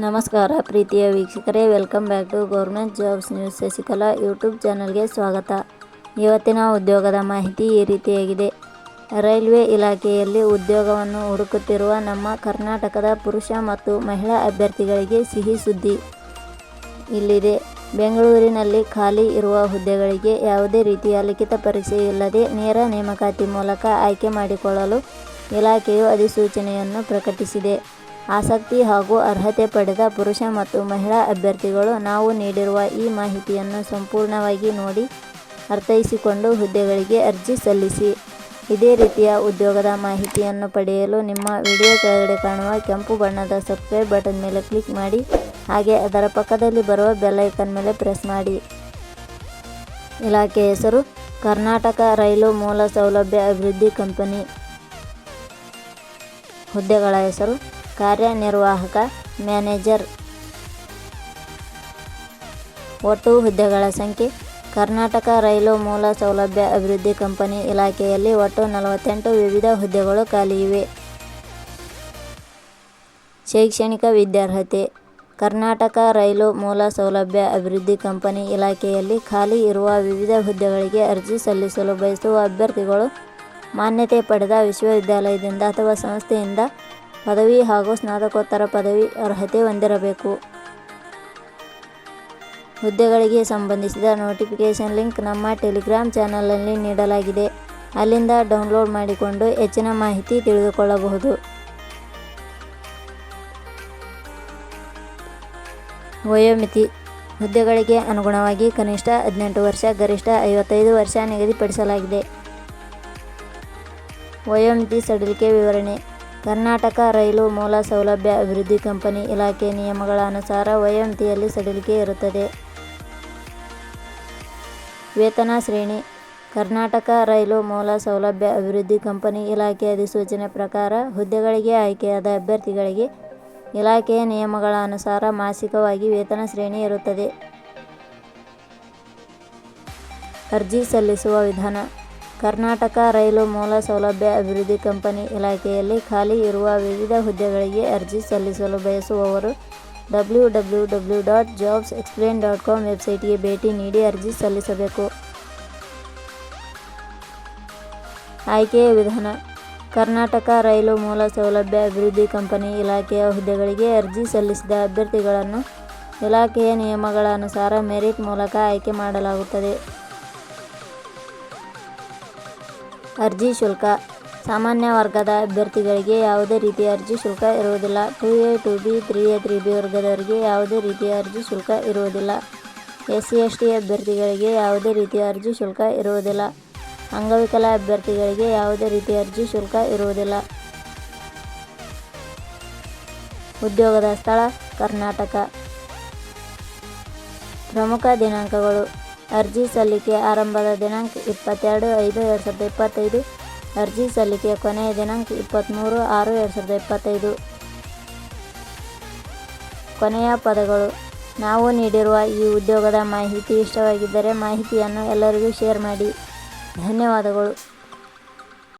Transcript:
ನಮಸ್ಕಾರ ಪ್ರೀತಿಯ ವೀಕ್ಷಕರೇ, welcome back to government jobs news. Shashikala YouTube ಚಾನಲ್ಗೆ ಸ್ವಾಗತ. ಇವತ್ತಿನ ಉದ್ಯೋಗದ ಮಾಹಿತಿ ಈ ರೀತಿಯಾಗಿದೆ. ರೈಲ್ವೆ ಇಲಾಖೆಯಲ್ಲಿ ಉದ್ಯೋಗವನ್ನು ಹುಡುಕುತ್ತಿರುವ ನಮ್ಮ ಕರ್ನಾಟಕದ ಪುರುಷ ಮತ್ತು ಮಹಿಳಾ ಅಭ್ಯರ್ಥಿಗಳಿಗೆ ಸಿಹಿ ಸುದ್ದಿ ಇಲ್ಲಿದೆ. ಬೆಂಗಳೂರಿನಲ್ಲಿ ಖಾಲಿ ಇರುವ ಹುದ್ದೆಗಳಿಗೆ ಯಾವುದೇ ರೀತಿಯ ಲಿಖಿತ ಪರೀಕ್ಷೆ ಇಲ್ಲದೆ ನೇರ ನೇಮಕಾತಿ ಮೂಲಕ ಆಯ್ಕೆ ಮಾಡಿಕೊಳ್ಳಲು ಇಲಾಖೆಯು ಅಧಿಸೂಚನೆಯನ್ನು ಪ್ರಕಟಿಸಿದೆ. ಆಸಕ್ತಿ ಹಾಗೂ ಅರ್ಹತೆ ಪಡೆದ ಪುರುಷ ಮತ್ತು ಮಹಿಳಾ ಅಭ್ಯರ್ಥಿಗಳು ನಾವು ನೀಡಿರುವ ಈ ಮಾಹಿತಿಯನ್ನು ಸಂಪೂರ್ಣವಾಗಿ ನೋಡಿ ಅರ್ಥೈಸಿಕೊಂಡು ಹುದ್ದೆಗಳಿಗೆ ಅರ್ಜಿ ಸಲ್ಲಿಸಿ. ಇದೇ ರೀತಿಯ ಉದ್ಯೋಗದ ಮಾಹಿತಿಯನ್ನು ಪಡೆಯಲು ನಿಮ್ಮ ವಿಡಿಯೋ ಕೆಳಗಡೆ ಕಾಣುವ ಕೆಂಪು ಬಣ್ಣದ ಸಬ್ಸ್ಕ್ರೈಬ್ ಬಟನ್ ಮೇಲೆ ಕ್ಲಿಕ್ ಮಾಡಿ, ಹಾಗೆ ಅದರ ಪಕ್ಕದಲ್ಲಿ ಬರುವ ಬೆಲ್ಲೈಕನ್ ಮೇಲೆ ಪ್ರೆಸ್ ಮಾಡಿ. ಇಲಾಖೆ ಹೆಸರು, ಕರ್ನಾಟಕ ರೈಲು ಮೂಲ ಸೌಲಭ್ಯ ಅಭಿವೃದ್ಧಿ ಕಂಪನಿ. ಹುದ್ದೆಗಳ ಹೆಸರು ಕಾರ್ಯನಿರ್ವಾಹಕ ಮ್ಯಾನೇಜರ್. ಒಟ್ಟು ಹುದ್ದೆಗಳ ಸಂಖ್ಯೆ, ಕರ್ನಾಟಕ ರೈಲು ಮೂಲ ಸೌಲಭ್ಯ ಅಭಿವೃದ್ಧಿ ಕಂಪನಿ ಇಲಾಖೆಯಲ್ಲಿ ಒಟ್ಟು ನಲವತ್ತೆಂಟು ವಿವಿಧ ಹುದ್ದೆಗಳು ಖಾಲಿ ಇವೆ. ಶೈಕ್ಷಣಿಕ ವಿದ್ಯಾರ್ಹತೆ, ಕರ್ನಾಟಕ ರೈಲು ಮೂಲ ಸೌಲಭ್ಯ ಅಭಿವೃದ್ಧಿ ಕಂಪನಿ ಇಲಾಖೆಯಲ್ಲಿ ಖಾಲಿ ಇರುವ ವಿವಿಧ ಹುದ್ದೆಗಳಿಗೆ ಅರ್ಜಿ ಸಲ್ಲಿಸಲು ಬಯಸುವ ಅಭ್ಯರ್ಥಿಗಳು ಮಾನ್ಯತೆ ಪಡೆದ ವಿಶ್ವವಿದ್ಯಾಲಯದಿಂದ ಅಥವಾ ಸಂಸ್ಥೆಯಿಂದ ಪದವಿ ಹಾಗೂ ಸ್ನಾತಕೋತ್ತರ ಪದವಿ ಅರ್ಹತೆ ಹೊಂದಿರಬೇಕು. ಹುದ್ದೆಗಳಿಗೆ ಸಂಬಂಧಿಸಿದ ನೋಟಿಫಿಕೇಷನ್ ಲಿಂಕ್ ನಮ್ಮ ಟೆಲಿಗ್ರಾಮ್ ಚಾನಲ್ನಲ್ಲಿ ನೀಡಲಾಗಿದೆ. ಅಲ್ಲಿಂದ ಡೌನ್ಲೋಡ್ ಮಾಡಿಕೊಂಡು ಹೆಚ್ಚಿನ ಮಾಹಿತಿ ತಿಳಿದುಕೊಳ್ಳಬಹುದು. ವಯೋಮಿತಿ ಹುದ್ದೆಗಳಿಗೆ ಅನುಗುಣವಾಗಿ ಕನಿಷ್ಠ ಹದಿನೆಂಟು ವರ್ಷ, ಗರಿಷ್ಠ ಐವತ್ತೈದು ವರ್ಷ ನಿಗದಿಪಡಿಸಲಾಗಿದೆ. ವಯೋಮಿತಿ ಸಡಿಲಿಕೆ ವಿವರಣೆ. ಕರ್ನಾಟಕ ರೈಲು ಮೂಲ ಸೌಲಭ್ಯ ಅಭಿವೃದ್ಧಿ ಕಂಪನಿ ಇಲಾಖೆ ನಿಯಮಗಳ ಅನುಸಾರ ವಯೋಮಿತಿಯಲ್ಲಿ ಸಡಿಲಿಕೆ ಇರುತ್ತದೆ. ವೇತನ ಶ್ರೇಣಿ. ಕರ್ನಾಟಕ ರೈಲು ಮೂಲ ಸೌಲಭ್ಯ ಅಭಿವೃದ್ಧಿ ಕಂಪನಿ ಇಲಾಖೆ ಅಧಿಸೂಚನೆ ಪ್ರಕಾರ ಹುದ್ದೆಗಳಿಗೆ ಆಯ್ಕೆಯಾದ ಅಭ್ಯರ್ಥಿಗಳಿಗೆ ಇಲಾಖೆಯ ನಿಯಮಗಳ ಅನುಸಾರ ಮಾಸಿಕವಾಗಿ ವೇತನ ಶ್ರೇಣಿ ಇರುತ್ತದೆ. ಅರ್ಜಿ ಸಲ್ಲಿಸುವ ವಿಧಾನ. ಕರ್ನಾಟಕ ರೈಲು ಮೂಲ ಸೌಲಭ್ಯ ಅಭಿವೃದ್ಧಿ ಕಂಪನಿ ಇಲಾಖೆಯಲ್ಲಿ ಖಾಲಿ ಇರುವ ವಿವಿಧ ಹುದ್ದೆಗಳಿಗೆ ಅರ್ಜಿ ಸಲ್ಲಿಸಲು ಬಯಸುವವರು W W W dot jobs explain dot com ವೆಬ್ಸೈಟ್ಗೆ ಭೇಟಿ ನೀಡಿ ಅರ್ಜಿ ಸಲ್ಲಿಸಬೇಕು. ಆಯ್ಕೆಯ ವಿಧಾನ. ಕರ್ನಾಟಕ ರೈಲು ಮೂಲ ಸೌಲಭ್ಯ ಅಭಿವೃದ್ಧಿ ಕಂಪನಿ ಇಲಾಖೆಯ ಹುದ್ದೆಗಳಿಗೆ ಅರ್ಜಿ ಸಲ್ಲಿಸಿದ ಅಭ್ಯರ್ಥಿಗಳನ್ನು ಇಲಾಖೆಯ ನಿಯಮಗಳ ಅನುಸಾರ ಮೆರಿಟ್ ಮೂಲಕ ಆಯ್ಕೆ ಮಾಡಲಾಗುತ್ತದೆ. ಅರ್ಜಿ ಶುಲ್ಕ. ಸಾಮಾನ್ಯ ವರ್ಗದ ಅಭ್ಯರ್ಥಿಗಳಿಗೆ ಯಾವುದೇ ರೀತಿಯ ಅರ್ಜಿ ಶುಲ್ಕ ಇರುವುದಿಲ್ಲ. Two A two B three A three B ವರ್ಗದವರಿಗೆ ಯಾವುದೇ ರೀತಿಯ ಅರ್ಜಿ ಶುಲ್ಕ ಇರುವುದಿಲ್ಲ. ಎಸ್ ಸಿ ಎಸ್ ಟಿ ಅಭ್ಯರ್ಥಿಗಳಿಗೆ ಯಾವುದೇ ರೀತಿಯ ಅರ್ಜಿ ಶುಲ್ಕ ಇರುವುದಿಲ್ಲ. ಅಂಗವಿಕಲ ಅಭ್ಯರ್ಥಿಗಳಿಗೆ ಯಾವುದೇ ರೀತಿಯ ಅರ್ಜಿ ಶುಲ್ಕ ಇರುವುದಿಲ್ಲ. ಉದ್ಯೋಗದ ಸ್ಥಳ ಕರ್ನಾಟಕ. ಪ್ರಮುಖ ದಿನಾಂಕಗಳು. ಅರ್ಜಿ ಸಲ್ಲಿಕೆ ಆರಂಭದ ದಿನಾಂಕ ಇಪ್ಪತ್ತೆರಡು ಐದು ಎರಡು ಸಾವಿರದ ಇಪ್ಪತ್ತೈದು. ಅರ್ಜಿ ಸಲ್ಲಿಕೆ ಕೊನೆಯ ದಿನಾಂಕ ಇಪ್ಪತ್ತ್ಮೂರು ಆರು ಎರಡು ಸಾವಿರದ ಇಪ್ಪತ್ತೈದು. ಕೊನೆಯ ಪದಗಳು. ನಾವು ನೀಡಿರುವ ಈ ಉದ್ಯೋಗದ ಮಾಹಿತಿ ಇಷ್ಟವಾಗಿದ್ದರೆ ಮಾಹಿತಿಯನ್ನು ಎಲ್ಲರಿಗೂ ಶೇರ್ ಮಾಡಿ. ಧನ್ಯವಾದಗಳು.